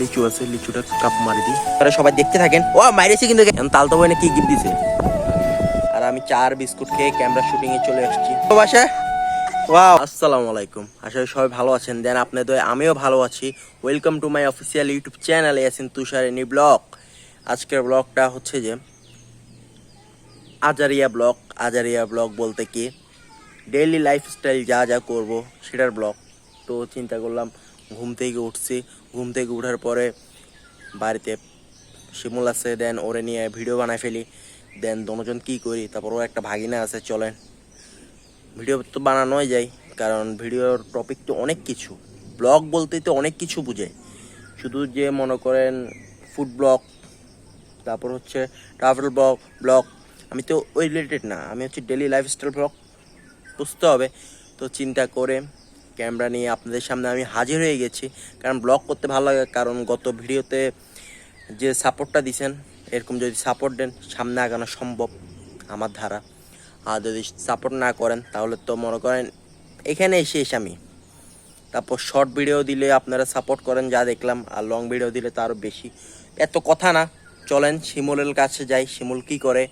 লিচু আছে, লিচুটা কাপ মারি দিই। তারা সবাই দেখতে থাকেন। ও, মাইরেছে কিন্তু এখন। তাল তো বইনে কি গিফট দিছে? আর আমি চার বিস্কুট খেয়ে ক্যামেরা শুটিং এ চলে আসছি। বাসা। ওয়াও। আসসালামু আলাইকুম। আশা করি সবাই ভালো আছেন। দেন আপনাদের আমিও ভালো আছি। Welcome to my official YouTube channel Yasin Tusharini blog আজকের ব্লগটা হচ্ছে যে, আজারিয়া ব্লগ আজারিয়া ব্লগ বলতে কি? ডেইলি লাইফস্টাইল যা যা করব, সেটার ব্লগ তো চিন্তা করলাম ঘুম থেকে উঠছি। ঘুম থেকে উঠার পরে বাড়িতে শিমুল আছে, দেন ওরে নিয়ে ভিডিও বানাই ফেলি। দেন দনোজন কি করি? তারপর ওর একটা ভাগিনা আছে, চলেন। ভিডিও তো বানানোই যায়, কারণ ভিডিওর টপিক তো অনেক কিছু। ব্লগ বলতে তো অনেক কিছু বুঝায় শুধু যে মনে করেন ফুড ব্লগ তারপর হচ্ছে ট্রাভেল ব্লগ ব্লগ আমি তো ওই রিলেটেড না, আমি হচ্ছে ডেলি লাইফস্টাইল ব্লগ বুঝতে হবে। তো চিন্তা করে ক্যামেরা নিয়ে আপনাদের সামনে আমি হাজির হয়ে গেছি। কারণ ব্লগ করতে ভালো লাগে, কারণ গত ভিডিওতে যে সাপোর্টটা দিছেন, এরকম যদি সাপোর্ট দেন, সামনে আগানো সম্ভব আমার ধারা। আর যদি সাপোর্ট না করেন, তাহলে তো মনে করেন এখানে শেষ আমি। তারপর শর্ট ভিডিও দিলে আপনারা সাপোর্ট করেন, যা দেখলাম, আর লং ভিডিও দিলে তো আরও বেশি। এত কথা না, চলেন, শিমুলের কাছে যাই, শিমুল কি করে,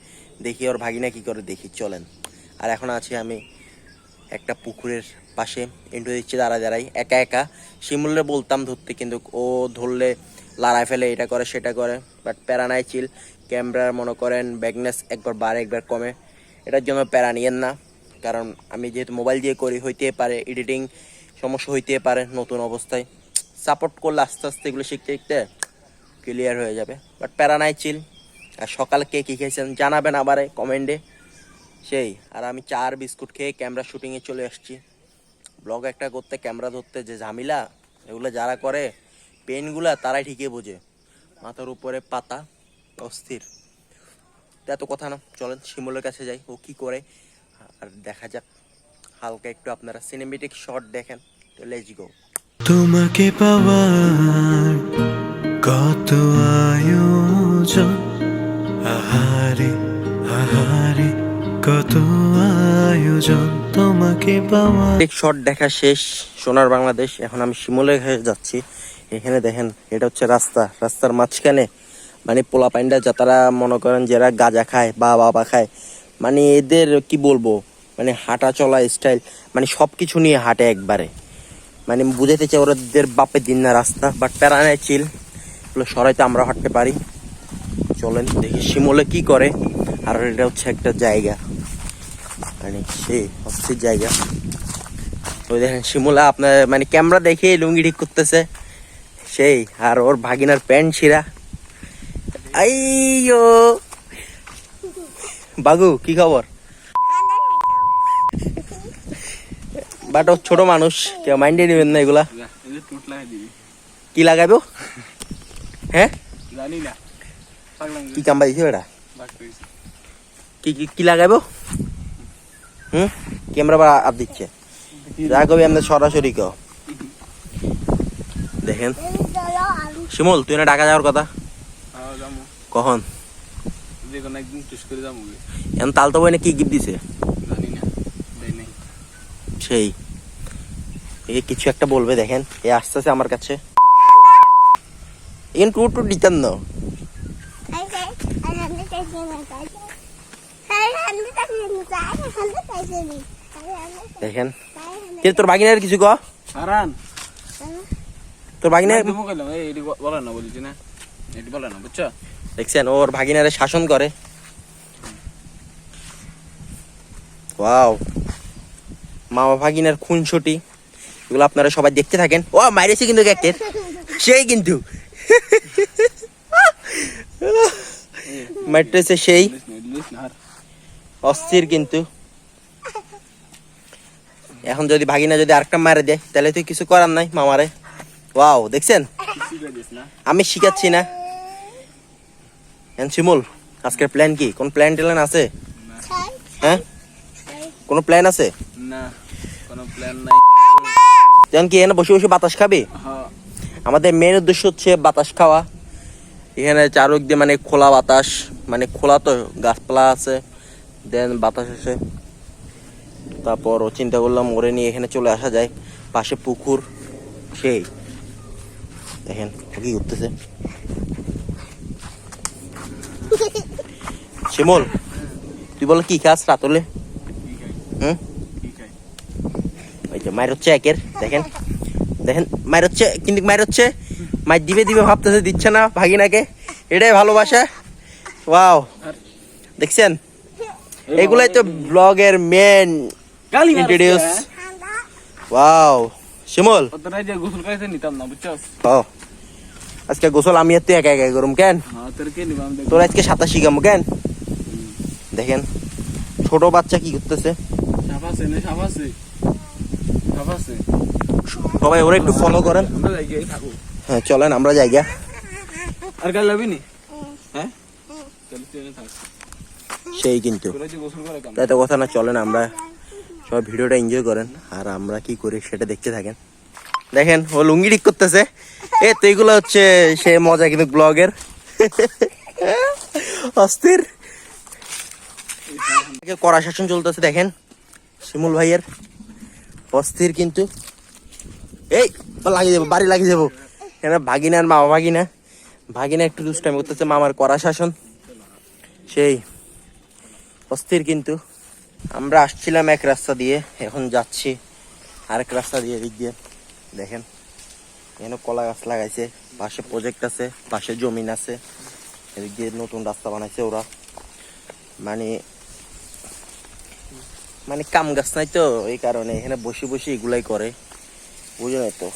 দেখি ওর ভাগিনা কি করে, দেখি, চলেন। আর এখন আছি আমি একটা পুকুরের পাশে ইন্টু দিচ্ছে দাঁড়া দাঁড়াই একা একা। শিমুলে বলতাম ধরতে, কিন্তু ও ধরলে লড়াই ফেলে, এটা করে, সেটা করে। বাট প্যারা নাই চিল। ক্যামেরার মনে করেন ব্যাগনেস একবার বাড়ে, একবার কমে। এটার জন্য প্যারা নিয়েন না। কারণ আমি যেহেতু মোবাইল দিয়ে করি হইতে পারে এডিটিং সমস্যা হইতে পারে নতুন অবস্থায়। সাপোর্ট করলে আস্তে আস্তে এগুলো শিখতে শিখতে ক্লিয়ার হয়ে যাবে। বাট প্যারা নাই চিল। আর সকালে কে কী খেয়েছেন জানাবেন আবারে কমেন্টে সেই, আর আমি চার বিস্কুট খেয়ে ক্যামেরা শুটিংয়ে চলে আসছি। ব্লগ একটা করতে, ক্যামেরা ধরতে যে ঝামেলা, এগুলো যারা করে, পেনগুলা তারাই ঠিকই বোঝে। মাথার উপরে পাতা, অস্থির। এত কথা না, চলেন শিমুলের কাছে যাই, ও কি করে। আর দেখা যাক, হালকা একটু আপনারা সিনেমেটিক শট দেখেন, তো লেটস গো তোমাকে পাওয়ার কত আয়োজন? আহারে কত আয়োজন তোমাকে পাওয়ার এক শট দেখা শেষ, সোনার বাংলাদেশ। এখন আমি শিমুলের কাছে যাচ্ছি। এখানে দেখেন, এটা হচ্ছে রাস্তা। রাস্তার মাঝখানে মানে পোলা পাইন্ডা যাতারা মনে করেন যারা গাঁজা খায় বা বাবা খায়। মানে এদের কি বলব? মানে হাঁটা চলা স্টাইল মানে সব কিছু নিয়ে হাঁটে একবারে। মানে বুঝাতে চাই ওদের বাপের দিন না রাস্তা বাট প্যারানায় চিল এগুলো সরাইতে আমরা হাঁটতে পারি। চলেন, দেখি শিমলে কি করে। আর এটা হচ্ছে একটা জায়গা। মানে সেই অস্থির জায়গা। ওই দেখেন শিমুলা আপনার মানে ক্যামেরা দেখে লুঙ্গি ঠিক করতেছে। সেই আর ওর ভাগিনার প্যান্ট ছিঁড়া। আইয়ো! বাগু কি খবর? বাট ও ছোট মানুষ কেউ মাইন্ডে নেবেন না এগুলা। কি লাগাবো হ্যাঁ? জানি না। কি কাম পাইছে এটা কি কি কি লাগাইবো? হুম? ক্যামেরা বা আপ দিচ্ছে। কবি আমাদের সরাসরি কও। দেখেন। শিমুল তুই না ঢাকা যাওয়ার কথা? হ্যাঁ কখন। এখন তাল তো বইনে কি গিফট দিছে? না সেই। এ কিছু একটা বলবে দেখেন। এ আসতেছে আমার কাছে। এখন টু টু দিতেন না। দেখেন। কিন্তু তোর বাগিনার কিছু ক? হারান। তোর বাগিনার তুমি কইলাম এই বলে না বলিছি না। এটি বলে না বুঝছ? দেখছেন ওর ভাগিনারে শাসন করে। ওয়াও। মামা ভাগিনার খুনছুটি এগুলো আপনারা সবাই দেখতে থাকেন। ও মাইরেছে কিন্তু ক্যাকের সেই কিন্তু। মাইটেছে সেই। অস্থির কিন্তু। এখন যদি ভাগিনা যদি আরেকটা মারে দেয় তাহলে তুই কিছু করার নাই মামারে। ওয়াও দেখছেন? আমি শিখাচ্ছি না। শিমুল আজকের প্ল্যান কি? কোন প্ল্যান ট্যান আছে? হ্যাঁ? কোনো প্ল্যান আছে? না কোনো প্ল্যান নাই। যেমন কি এখানে বসে বসে বাতাস খাবি? হ্যাঁ। আমাদের মেন উদ্দেশ্য হচ্ছে বাতাস খাওয়া। এখানে চারুক দিয়ে মানে খোলা বাতাস মানে খোলা তো গাছপালা আছে। দেন বাতাস আছে তারপর চিন্তা করলাম ওরে নিয়ে এখানে চলে আসা যায়। পাশে পুকুর, সেই। দেখেন কি করতেছে শিমল, তুই বল কি খাস রাতলে? হুম? ওই যে মায়ের হচ্ছে একের, দেখেন। দেখেন, মায়ের হচ্ছে, কিন্তু মায়ের হচ্ছে, মায়ের দিবে দিবে ভাবতেছে, দিচ্ছে না ভাগিনাকে। এটাই ভালোবাসা। ওয়াও। দেখছেন? এগুলাই তো ব্লগের মেন গালি ইন্ট্রোডিউস ওয়াও শিমুল। ও। আজকে গোসল আমি আর তুই একা একা করুম কেন? হ্যাঁ তোর আজকে সাঁতার শিখামো কেন? দেখেন ছোট বাচ্চা কি করতেছে? সাপ আছে না সাপ আছে সাপ আছে সবাই ওরা একটু ফলো করেন। হ্যাঁ চলেন আমরা জায়গা। আর কাল যাবি নি হ্যাঁ চল চলে থাক সেই কিন্তু। তোরা যে গোসল করে তাই তো কথা না, চলেন আমরা সবাই ভিডিওটা এনজয় করেন। আর আমরা কি করি সেটা দেখতে থাকেন। দেখেন, ও লুঙ্গি ঠিক করতেছে। এ, তো এগুলো হচ্ছে সে মজা কিন্তু ব্লগের। অস্থির। কড়া শাসন চলতেছে, দেখেন। শিমুল ভাইয়ের। অস্থির কিন্তু। এই লাগিয়ে যাব বাড়ি লাগিয়ে যাব এখানে ভাগিনা আর মামা ভাগিনা। ভাগিনা একটু দুষ্টামি করতেছে, মামার কড়া শাসন। সেই। অস্থির কিন্তু। আমরা আসছিলাম এক রাস্তা দিয়ে, এখন যাচ্ছি আরেক রাস্তা দিয়ে, এদিক দিয়ে। দেখেন, এখানে কলা গাছ লাগাইছে, পাশে প্রজেক্ট আছে, পাশে জমিন আছে, এদিক দিয়ে নতুন রাস্তা বানাইছে ওরা। মানে মানে কাম গাছ নাই তো, এই কারণে এখানে বসে বসে এগুলাই করে। বুঝো তো?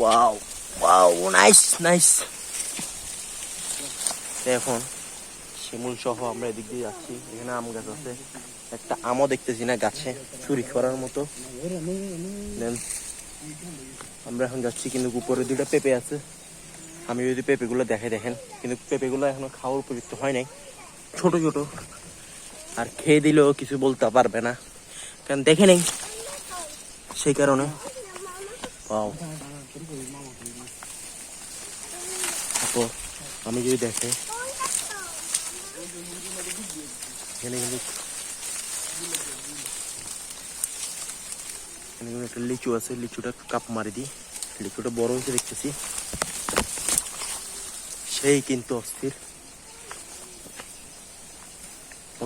ওয়াও ওয়াও নাইস নাইস এখন শিমুল সহ আমরা এদিক দিয়ে যাচ্ছি। এখানে আম গাছ আছে। একটা আমও দেখতেছি না গাছে, চুরি করার মতো। আমরা এখন যাচ্ছি কিন্তু উপরে দুইটা পেঁপে আছে। আমি যদি পেঁপেগুলো দেখে দেখেন, কিন্তু পেঁপেগুলো এখনও খাওয়ার উপযুক্ত হয় নাই। ছোট ছোট। আর খেয়ে দিলেও কিছু বলতে পারবে না। কারণ দেখে নেই। সেই কারণে. আমি যদি দেখে এখানে কিন্তু একটা লিচু আছে, লিচুটা কাপ মারি দিই। লিচুটা বড় হয়েছে দেখতেছি। সেই কিন্তু অস্থির।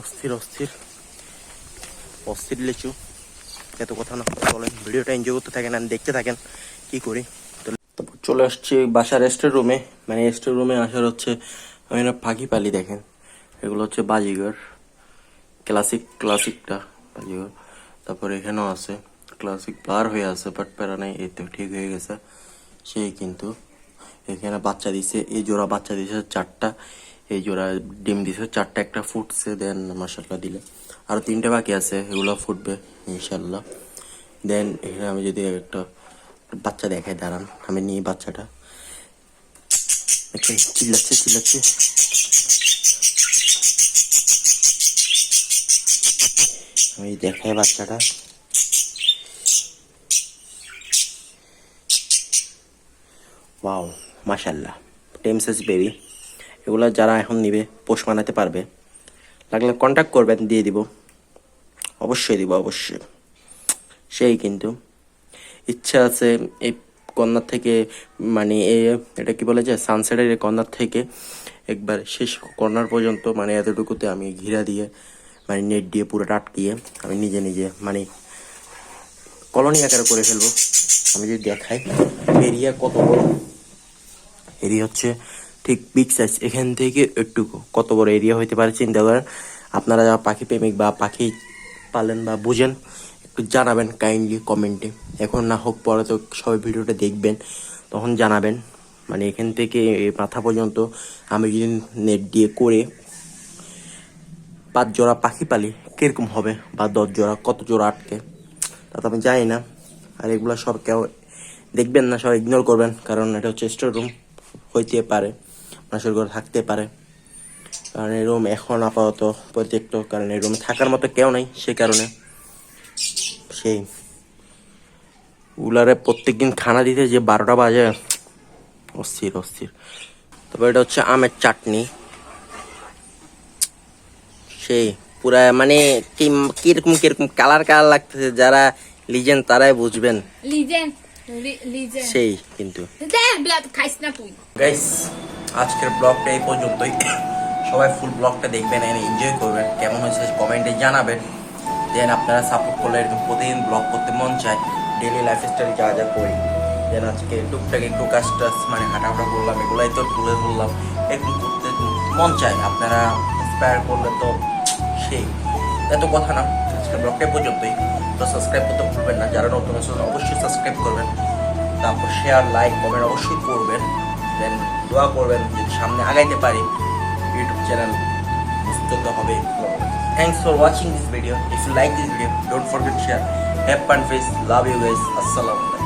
অস্থির অস্থির। অস্থির লিচু। এত কথা না, চলেন, ভিডিওটা এনজয় করতে থাকেন আর দেখতে থাকেন কি করি। চলে আসছি বাসার রেস্টের রুমে মানে রেস্টের রুমে আসার হচ্ছে, আমি পাখি পালি দেখেন। এগুলো হচ্ছে বাজিগর। ক্লাসিক ক্লাসিকটা তারপরে এখানেও আছে ক্লাসিক ব্লার হয়ে আছে বাট প্যারা নাই, এই তো ঠিক হয়ে গেছে। সেই কিন্তু এখানে বাচ্চা দিছে, এই জোড়া বাচ্চা দিছে চারটা, এই জোড়া ডিম দিছে চারটা, একটা ফুটছে, দেন মাসাল্লাহ দিলে। আরও তিনটে বাকি আছে, এগুলো ফুটবে ইনশাল্লাহ দেন এখানে আমি যদি একটা বাচ্চা দেখাই, দাঁড়ান, আমি নিই বাচ্চাটা। চিল্লাচ্ছে চিল্লাচ্ছে। আমি দেখাই বাচ্চাটা। ওয়াও মাশাল্লাহ টেমসেস বেবি। এগুলো যারা এখন নিবে, পোষ বানাতে পারবে। লাগলে কন্ট্যাক্ট করবেন, দিয়ে দিব। অবশ্যই দিব, অবশ্যই। সেই কিন্তু। ইচ্ছা আছে এই কন্যার থেকে মানে এ, এটা কি বলে যে সানসেটের এই কন্যার থেকে একবার শেষ কর্নার পর্যন্ত মানে এতটুকুতে আমি ঘিরা দিয়ে মানে নেট দিয়ে পুরোটা আটকিয়ে আমি নিজে নিজে মানে কলোনি আকারে করে ফেলব। আমি যদি দেখাই এরিয়া কত বড়? এরিয়া হচ্ছে ঠিক বিগ সাইজ এখান থেকে একটুকু। কত বড় এরিয়া হইতে পারে, চিন্তা করেন। আপনারা যারা পাখি প্রেমিক বা পাখি পালেন বা বুঝেন, একটু জানাবেন কাইন্ডলি কমেন্টে এখন না হোক, পরে তো সবাই ভিডিওটা দেখবেন, তখন জানাবেন। মানে এখান থেকে মাথা পর্যন্ত আমি যদি নেট দিয়ে করে পাঁচ জোড়া পাখি পালি, কীরকম হবে? বা দশ জোড়া, কত জোড়া আটকে? তা তো আমি জানি না। আর এগুলো সব কেউ দেখবেন না সব ইগনোর করবেন, কারণ এটা হচ্ছে স্টোর রুম হইতে পারে, মানুষের ঘরে থাকতে পারে। কারণ এই রুম এখন আপাতত পরিত্যক্ত, কারণ এই রুমে থাকার মতো কেউ নাই সে কারণে। সেই। উলারে প্রত্যেকদিন খানা দিতে যে বারোটা বাজে, অস্থির অস্থির। তবে এটা হচ্ছে আমের চাটনি। সেই পুরা মানে কি কীরকম কীরকম কালার কালার লাগতেছে যারা লিজেন তারাই বুঝবেন। লিজেন্ড সেই কিন্তু। গাইস আজকের ব্লগটা এই পর্যন্তই। সবাই ফুল ব্লগটা দেখবেন এন্ড এনজয় করবেন। কেমন হয়েছে কমেন্টে জানাবেন। দেন আপনারা সাপোর্ট করলে এরকম প্রতিদিন ব্লগ করতে মন চায়। ডেলি লাইফস্টাইল যা যা করি। দেন আজকে টুকটাক একটু কাজ টাজ মানে হাঁটাহাঁটা করলাম এগুলাই তো তুলে ধরলাম। একটু করতে মন চায়। আপনারা ইন্সপায়ার করলে তো সেই। এত কথা না। আজকের ব্লগটা পর্যন্তই। তো সাবস্ক্রাইব করতে ভুলবেন না। যারা নতুন আছেন, অবশ্যই সাবস্ক্রাইব করবেন। তারপর শেয়ার লাইক কমেন্ট অবশ্যই করবেন। দেন দোয়া করবেন যদি সামনে আগাইতে পারি। ইউটিউব চ্যানেল বুঝতে হবে। Thanks for watching this video if you like this video don't forget share have fun face love you guys আসসালামু আলাইকুম